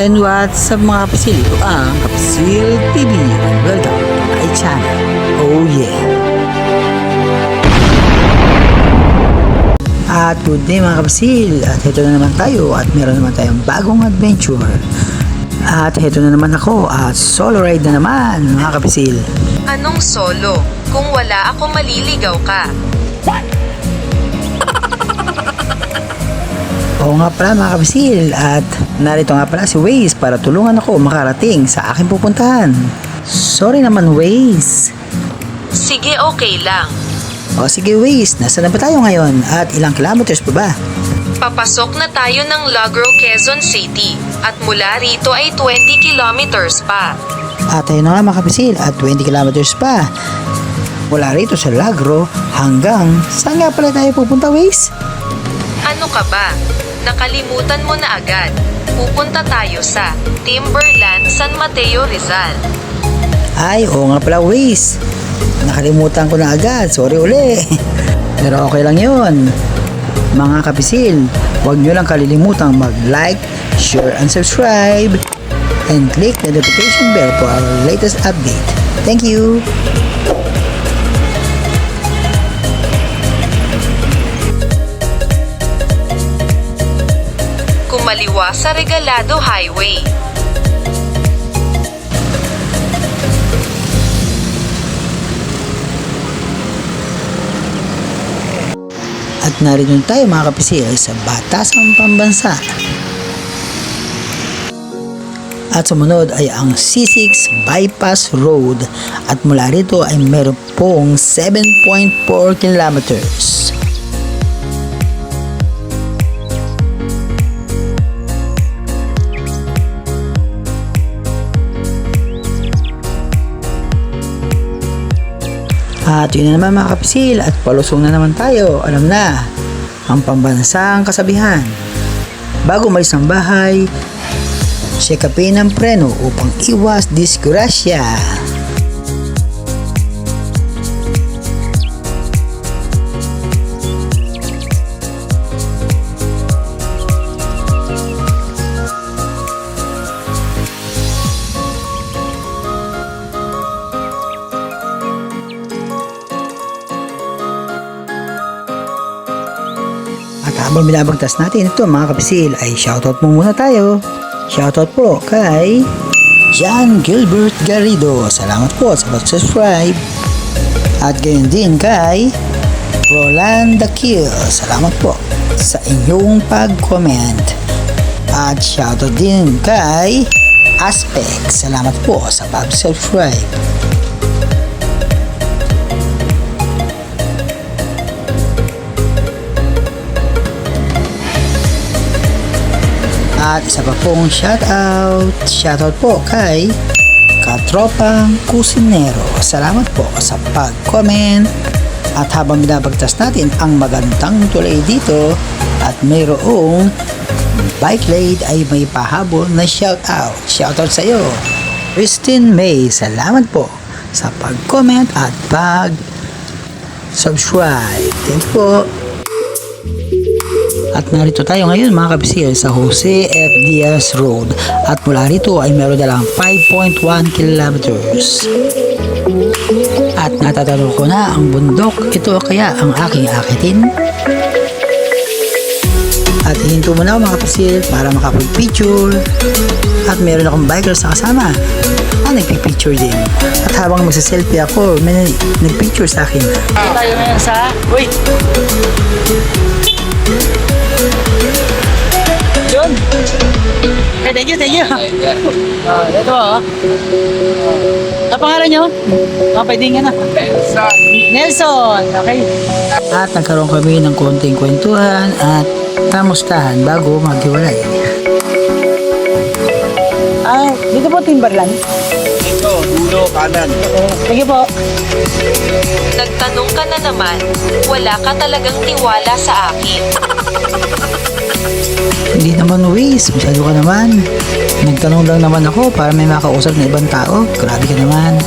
And what's up mga kapisil? Ito ang Kapisil TV. Welcome to my channel. Oh yeah! At good day mga kapisil. At ito na naman tayo at meron naman tayong bagong adventure. At ito na naman ako at solo ride na naman mga kapisil. Anong solo? Kung wala ako maliligaw ka. Oo nga pala mga kapisil at narito nga pala si Waze para tulungan ako makarating sa aking pupuntahan. Sorry naman Waze. Sige, okay lang. O sige Waze, nasa na ba tayo ngayon at ilang kilometers pa ba? Papasok na tayo ng Lagro, Quezon City. At mula rito ay 20 kilometers pa. At ayun na nga mga kapisil at 20 kilometers pa. Mula rito sa Lagro hanggang saan nga pala tayo pupunta Waze? Ano ka ba? Nakalimutan mo na agad. Pupunta tayo sa Timberland, San Mateo, Rizal. Ay, oo nga pala Waze. Nakalimutan ko na agad. Sorry uli. Pero okay lang yon. Mga kapisil, huwag nyo lang kalilimutang mag-like, share, and subscribe. And click the notification bell for our latest update. Thank you! Kumaliwa sa Regalado Highway. At narito na tayo mga kapisil sa Batasang Pambansa. At sumunod ay ang C6 Bypass Road at mula rito ay meron pong 7.4 kilometers. At yun na naman mga kapisil at palusong na naman tayo. Alam na, ang pambansang kasabihan. Bago umalis ng bahay, check upin ang preno upang iwas disgrasya. Habang binabagtas natin ito mga kapisil ay shoutout mo muna tayo. Shoutout po kay John Gilbert Garrido. Salamat po sa pag-subscribe. At gayon din kay Roland Dakil. Salamat po sa inyong pag-comment. At shoutout din kay Aspect. Salamat po sa pag-subscribe. At isa pa pong shoutout. Shoutout po kay Katropang Kusinero. Salamat po sa pag-comment. At habang binabagtas natin ang magandang tulay dito at mayroong bike lane ay may pahabol na shoutout. Shoutout sa iyo. Christine May, salamat po sa pag-comment at pag-subscribe. Thank you po. At narito tayo ngayon mga kapisil sa Jose F. Diaz Road at mula rito ay meron na lang 5.1 kilometers. At natatanong ko na ang bundok, ito kaya ang aking akitin? At hihinto muna ako mga kapisil para makapag-picture. At meron akong biker sa kasama na nagpipicture din. Habang magsa-selfie ako, may nagpicture sa akin. tayo ngayon sa... Uy! Yun! Okay, thank you, thank you. Ah, ito oh. Ano pangalan nyo? Ah, pwede nga na. Nelson. Nelson! Okay. At nagkaroon kami ng konting kwentuhan at kamustahan bago maghiwalay. Ah, dito po Timberland. Dulo, kanan. You po. Nagtanong ka na naman, wala ka talagang tiwala sa akin. Hindi naman Waze, masyado ka naman. Nagtanong lang naman ako para may makausap na ibang tao. Grabe ka naman.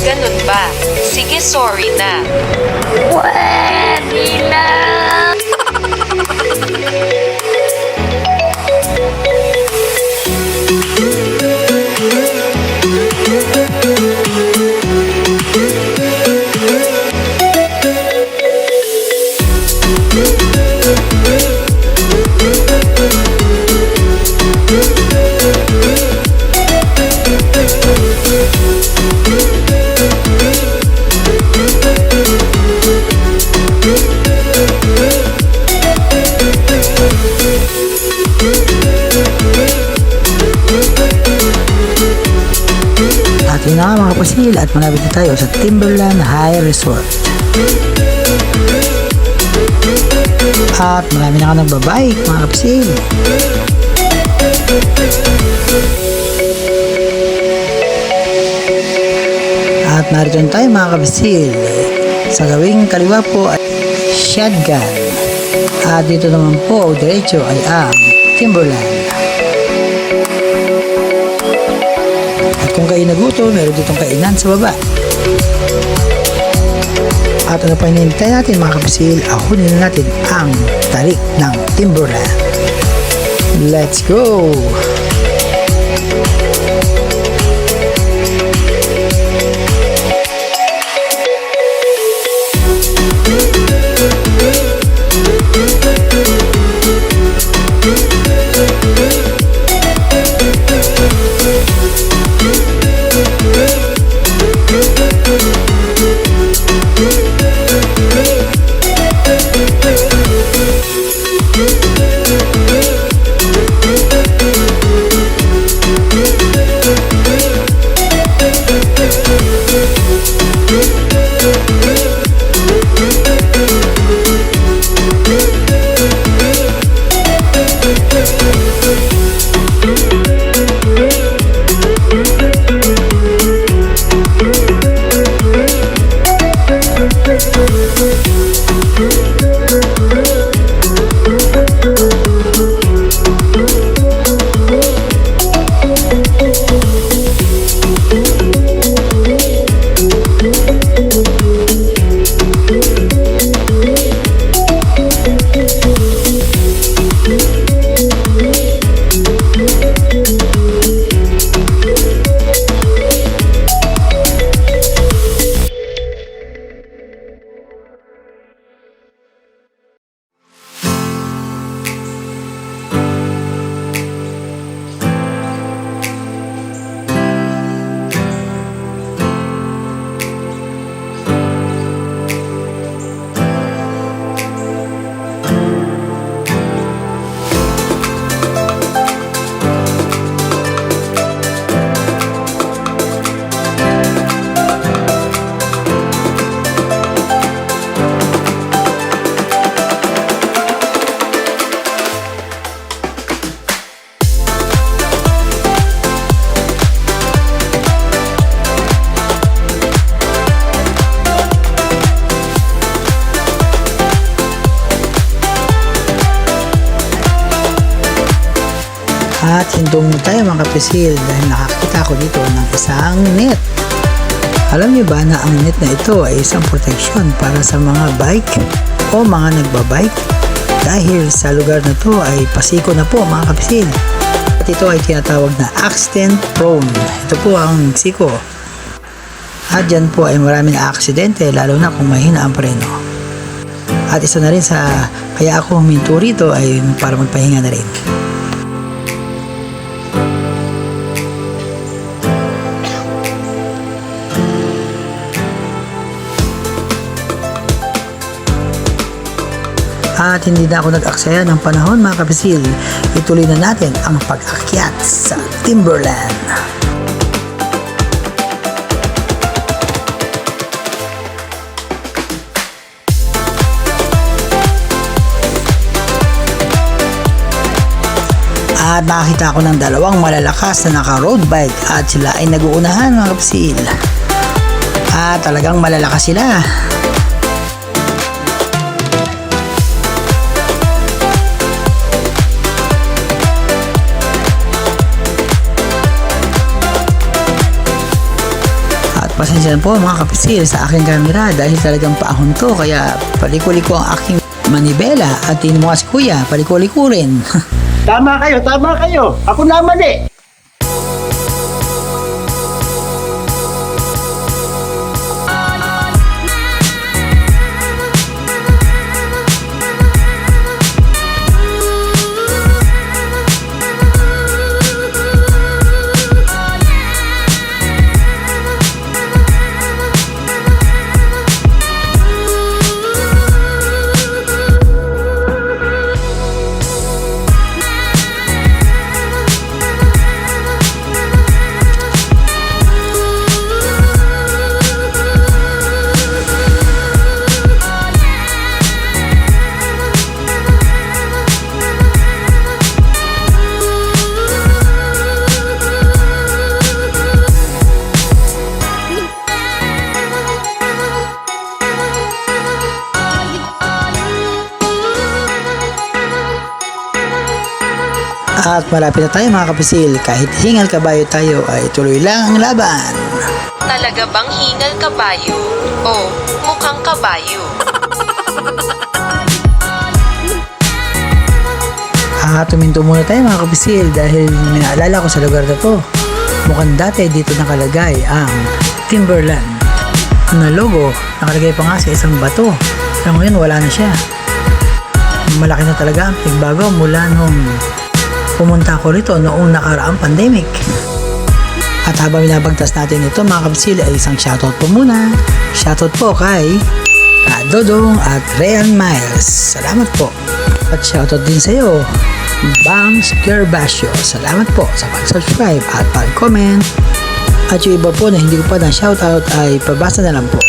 Ganun ba? Sige, sorry na. Pwede na. Nga mga kapasil at malapit na tayo sa Timberland High Resort. At marami na ka nagbabike mga kapasil. At narito na tayo mga kapasil. Sa gawing kaliwa po ay shotgun. At dito naman po, diretso ay ang Timberland. Kung kayo naguto, meron ditong kainan sa baba. At ano pa hinihintay natin mga kapasil, ahonin na natin ang tarik ng Timberland. Let's go! At hintong mo tayo mga kapisil dahil nakakita ko dito ng isang net. Alam niyo ba na ang net na ito ay isang proteksyon para sa mga bike o mga nagbabike? Dahil sa lugar na to ay pasiko na po mga kapisil. At ito ay tinatawag na accident prone. Ito po ang Mexico. At dyan po ay maraming aksidente lalo na kung mahina ang preno. At isa na rin sa kaya ako huminto rito ay para magpahinga na rin. At hindi na ako nag-aksaya ng panahon mga kapisil. Ituloy na natin ang pag-akyat sa Timberland. At nakakita ko ng dalawang malalakas na naka-road bike at sila ay nag-uunahan mga kapisil. At talagang malalakas sila. Pasensya na po mga kapisil sa aking camera dahil talagang paahon to kaya paliko-liko ang aking manibela at tingin mo nga si kuya, paliko-liko rin. Tama kayo, tama kayo. Ako naman eh. At malapit na tayo mga kapisil. Kahit hingal kabayo tayo ay tuloy lang ang laban. Talaga bang hingal kabayo? O mukhang kabayo? Ah, tuminto muna tayo mga kapisil dahil may naalala ko sa lugar na to. Mukhang dati dito nakalagay ang Timberland na logo. Nakalagay pa nga sa isang bato. Pero ngayon wala na siya. Malaki na talaga ang pagbago mula nung pumunta ako rito noong nakaraang pandemic. At habang binabagtas natin ito mga kapisil ay isang shoutout po muna. Shoutout po kay Ka Dodong at Real Miles. Salamat po. At shoutout din sa iyo, Bangs Gervasio. Salamat po sa pag-subscribe at pag-comment. At yung iba po na hindi ko pa na shoutout ay pabasa na lang po.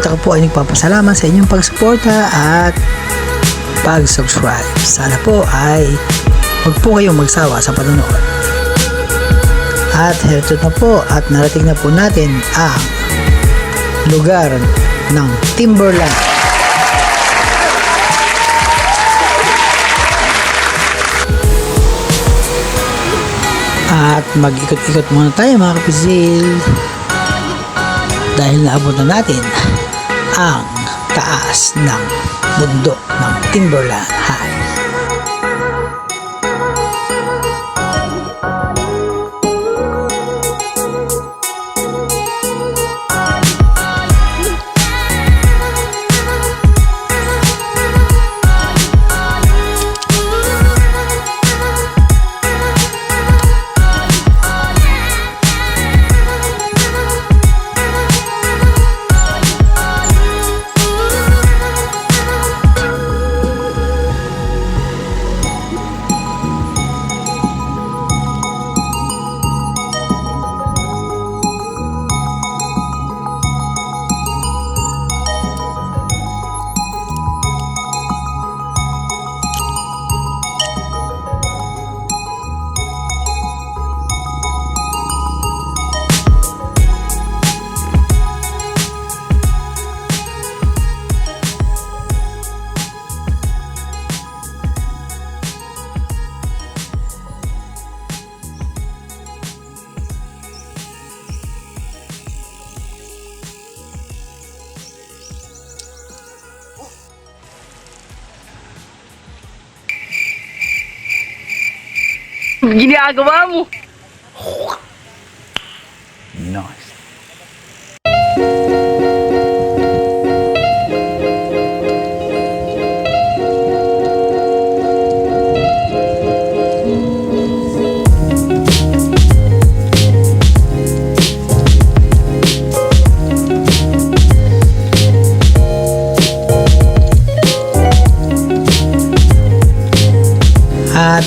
At ako po ay nagpapasalamat sa inyong pagsuporta at pag-subscribe. Sana po ay huwag po kayong magsawa sa panonood. At hereto na po at narating na po natin ang lugar ng Timberland. At mag-ikot-ikot muna tayo mga kapisil dahil naabot na natin ang taas ng bundok ng Timberland High. Ginagawa mo!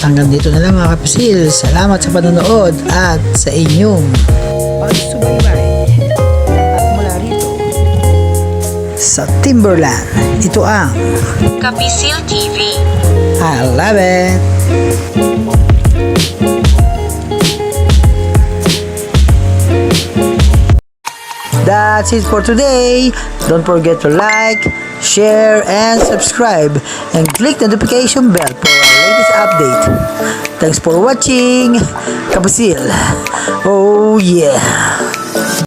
Hanggang dito na lang mga kapisil. Salamat sa panonood at sa inyong pagsubaybay. At mula rito sa Timberland, ito ang Kapisil TV. I love it! That's it for today. Don't forget to like, share, and subscribe. And click the notification bell for our latest update. Thanks for watching. Kapasil. Oh yeah.